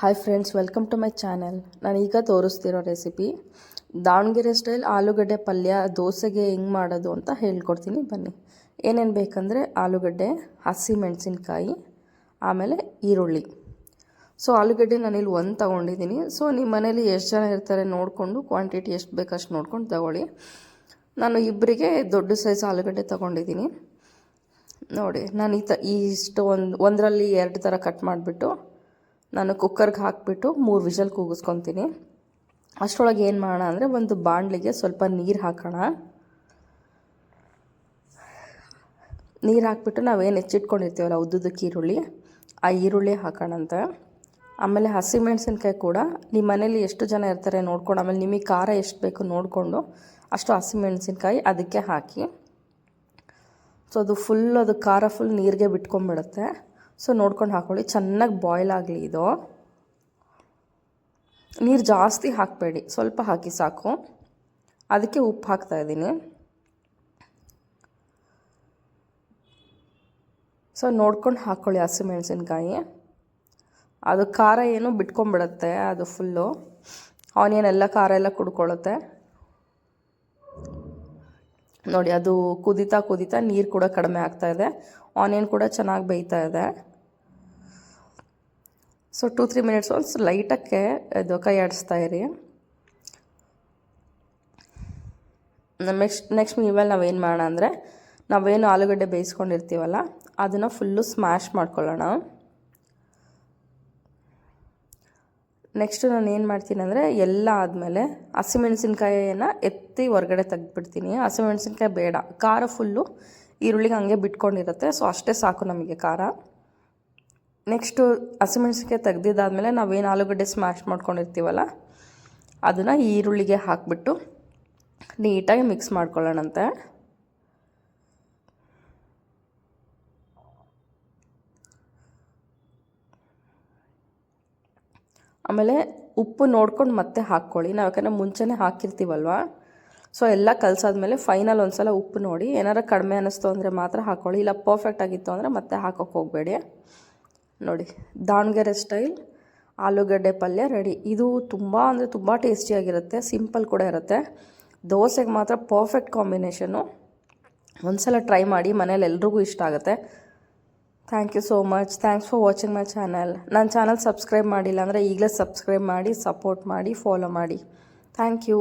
Hi friends welcome to my channel ನಾನು ಈಗ ತೋರಿಸ್ತಿರೋ recipe Davanagere style ಆಲೂಗಡ್ಡೆ ಪಲ್ಯ ದೋಸೆಗೆ ಹೆಂಗೆ ಮಾಡೋದು ಅಂತ ಹೇಳ್ಕೊಡ್ತೀನಿ ಬನ್ನಿ. ಏನೇನು ಬೇಕಂದರೆ ಆಲೂಗಡ್ಡೆ ಹಸಿಮೆಣಸಿನ್ಕಾಯಿ ಆಮೇಲೆ ಈರುಳ್ಳಿ. ಸೊ ಆಲೂಗಡ್ಡೆ ನಾನಿಲ್ಲಿ ಒಂದು ತೊಗೊಂಡಿದ್ದೀನಿ ಸೊ ನಿಮ್ಮ ಮನೇಲಿ ಎಷ್ಟು ಜನ ಇರ್ತಾರೆ ನೋಡಿಕೊಂಡು ಕ್ವಾಂಟಿಟಿ ಎಷ್ಟು ಬೇಕು ಅಷ್ಟು ನೋಡ್ಕೊಂಡು ತಗೊಳ್ಳಿ. ನಾನು ಇಬ್ಬರಿಗೆ ದೊಡ್ಡ ಸೈಜ್ ಆಲೂಗಡ್ಡೆ ತೊಗೊಂಡಿದ್ದೀನಿ ನೋಡಿ, ನಾನು ಈ ತ ಇಷ್ಟು ಒಂದು ಒಂದರಲ್ಲಿ ಎರಡು ಥರ ಕಟ್ ಮಾಡಿಬಿಟ್ಟು ನಾನು ಕುಕ್ಕರ್ಗೆ ಹಾಕಿಬಿಟ್ಟು ಮೂರು ವಿಷಲ್ ಕೂಗಿಸ್ಕೊತೀನಿ. ಅಷ್ಟರೊಳಗೆ ಏನು ಮಾಡೋಣ ಅಂದರೆ ಒಂದು ಬಾಣಲಿಗೆ ಸ್ವಲ್ಪ ನೀರು ಹಾಕೋಣ. ನೀರು ಹಾಕ್ಬಿಟ್ಟು ನಾವೇನು ಹೆಚ್ಚಿಟ್ಕೊಂಡಿರ್ತೀವಲ್ಲ ಉದ್ದುದಕ್ಕೆ ಈರುಳ್ಳಿ, ಆ ಈರುಳ್ಳಿ ಹಾಕೋಣಂತ ಆಮೇಲೆ ಹಸಿಮೆಣಸಿನ್ಕಾಯಿ ಕೂಡ. ನಿಮ್ಮ ಮನೇಲಿ ಎಷ್ಟು ಜನ ಇರ್ತಾರೆ ನೋಡ್ಕೊಂಡು, ಆಮೇಲೆ ನಿಮಗೆ ಖಾರ ಎಷ್ಟು ಬೇಕು ನೋಡಿಕೊಂಡು ಅಷ್ಟು ಹಸಿಮೆಣಸಿನ್ಕಾಯಿ ಅದಕ್ಕೆ ಹಾಕಿ. ಸೊ ಅದು ಫುಲ್ ಅದು ಖಾರ ಫುಲ್ ನೀರಿಗೆ ಬಿಟ್ಕೊಂಡ್ಬಿಡುತ್ತೆ. ಸೊ ನೋಡ್ಕೊಂಡು ಹಾಕ್ಕೊಳ್ಳಿ ಚೆನ್ನಾಗಿ ಬಾಯ್ಲ್ ಆಗಲಿ ಇದು. ನೀರು ಜಾಸ್ತಿ ಹಾಕಬೇಡಿ. ಸ್ವಲ್ಪ ಹಾಕಿ ಸಾಕು. ಅದಕ್ಕೆ ಉಪ್ಪು ಹಾಕ್ತಾ ಇದ್ದೀನಿ. ಸೊ ನೋಡ್ಕೊಂಡು ಹಾಕ್ಕೊಳ್ಳಿ ಹಸಿಮೆಣಸಿನ್ಕಾಯಿ. ಅದು ಖಾರ ಏನು ಬಿಟ್ಕೊಂಡ್ಬಿಡುತ್ತೆ, ಅದು ಫುಲ್ಲು ಆನಿಯನ್ ಎಲ್ಲ ಖಾರ ಎಲ್ಲ ಕುಡ್ಕೊಳ್ಳುತ್ತೆ. ನೋಡಿ, ಅದು ಕುದಿತಾ ಕುದಿತಾ ನೀರು ಕೂಡ ಕಡಿಮೆ ಆಗ್ತಾ ಇದೆ. ಆನಿಯನ್ ಕೂಡ ಚೆನ್ನಾಗಿ ಬೇಯ್ತಾ ಇದೆ. So two three minutes once ಲೈಟಕ್ಕೆ ಇದು ಕೈ ಆಡಿಸ್ತಾ ಇರಿ. ನೆಕ್ಸ್ಟ್ ನೆಕ್ಸ್ಟ್ ಇವೆಲ್ಲ ನಾವೇನು ಮಾಡೋಣ ಅಂದರೆ, ನಾವೇನು ಆಲೂಗಡ್ಡೆ ಬೇಯಿಸ್ಕೊಂಡಿರ್ತೀವಲ್ಲ, ಅದನ್ನು ಫುಲ್ಲು ಸ್ಮ್ಯಾಶ್ ಮಾಡ್ಕೊಳ್ಳೋಣ. ನೆಕ್ಸ್ಟು ನಾನು ಏನು ಮಾಡ್ತೀನಿ ಅಂದರೆ ಎಲ್ಲ ಆದಮೇಲೆ ಹಸಿಮೆಣಸಿನ್ಕಾಯಿಯನ್ನು ಎತ್ತಿ ಹೊರಗಡೆ ತೆಗ್ದುಬಿಡ್ತೀನಿ. ಹಸಿಮೆಣಸಿನ್ಕಾಯಿ ಬೇಡ. ಖಾರ ಫುಲ್ಲು ಈರುಳ್ಳಿಗೆ ಹಂಗೆ ಬಿಟ್ಕೊಂಡಿರುತ್ತೆ ಸೊ ಅಷ್ಟೇ ಸಾಕು ನಮಗೆ ಖಾರ. ನೆಕ್ಸ್ಟು ಹಸಿಮೆಣಸಿನ್ಕಾಯಿ ತೆಗ್ದಿದ್ದಾದಮೇಲೆ ನಾವೇನು ಆಲೂಗಡ್ಡೆ ಸ್ಮ್ಯಾಶ್ ಮಾಡ್ಕೊಂಡಿರ್ತೀವಲ್ಲ, ಅದನ್ನು ಈರುಳ್ಳಿಗೆ ಹಾಕಿಬಿಟ್ಟು ನೀಟಾಗಿ ಮಿಕ್ಸ್ ಮಾಡ್ಕೊಳ್ಳೋಣಂತೆ. ಆಮೇಲೆ ಉಪ್ಪು ನೋಡ್ಕೊಂಡು ಮತ್ತೆ ಹಾಕ್ಕೊಳ್ಳಿ. ನಾವು ಯಾಕಂದರೆ ಮುಂಚೆನೆ ಹಾಕಿರ್ತೀವಲ್ವ? ಸೊ ಎಲ್ಲ ಕಲಸಾದ್ಮೇಲೆ ಫೈನಲ್ ಒಂದು ಸಲ ಉಪ್ಪು ನೋಡಿ. ಏನಾರು ಕಡಿಮೆ ಅನ್ನಿಸ್ತು ಅಂದರೆ ಮಾತ್ರ ಹಾಕ್ಕೊಳ್ಳಿ. ಇಲ್ಲ ಪರ್ಫೆಕ್ಟ್ ಆಗಿತ್ತು ಅಂದರೆ ಮತ್ತೆ ಹಾಕೋಕೆ ಹೋಗಬೇಡಿ. ನೋಡಿ, ದಾವಣಗೆರೆ ಸ್ಟೈಲ್ ಆಲೂಗಡ್ಡೆ ಪಲ್ಯ ರೆಡಿ ಇದು ತುಂಬ ಅಂದರೆ ತುಂಬ ಟೇಸ್ಟಿಯಾಗಿರುತ್ತೆ ಸಿಂಪಲ್ ಕೂಡ ಇರುತ್ತೆ. ದೋಸೆಗೆ ಮಾತ್ರ ಪರ್ಫೆಕ್ಟ್ ಕಾಂಬಿನೇಷನು ಒಂದು ಸಲ ಟ್ರೈ ಮಾಡಿ. ಮನೇಲಿ ಎಲ್ರಿಗೂ ಇಷ್ಟ ಆಗುತ್ತೆ. Thank you so much thanks for watching my channel ನನ್ನ ಚಾನಲ್ ಸಬ್ಸ್ಕ್ರೈಬ್ ಮಾಡಿಲ್ಲ ಅಂದರೆ ಈಗಲೇ ಸಬ್ಸ್ಕ್ರೈಬ್ ಮಾಡಿ ಸಪೋರ್ಟ್ ಮಾಡಿ ಫಾಲೋ ಮಾಡಿ. Thank you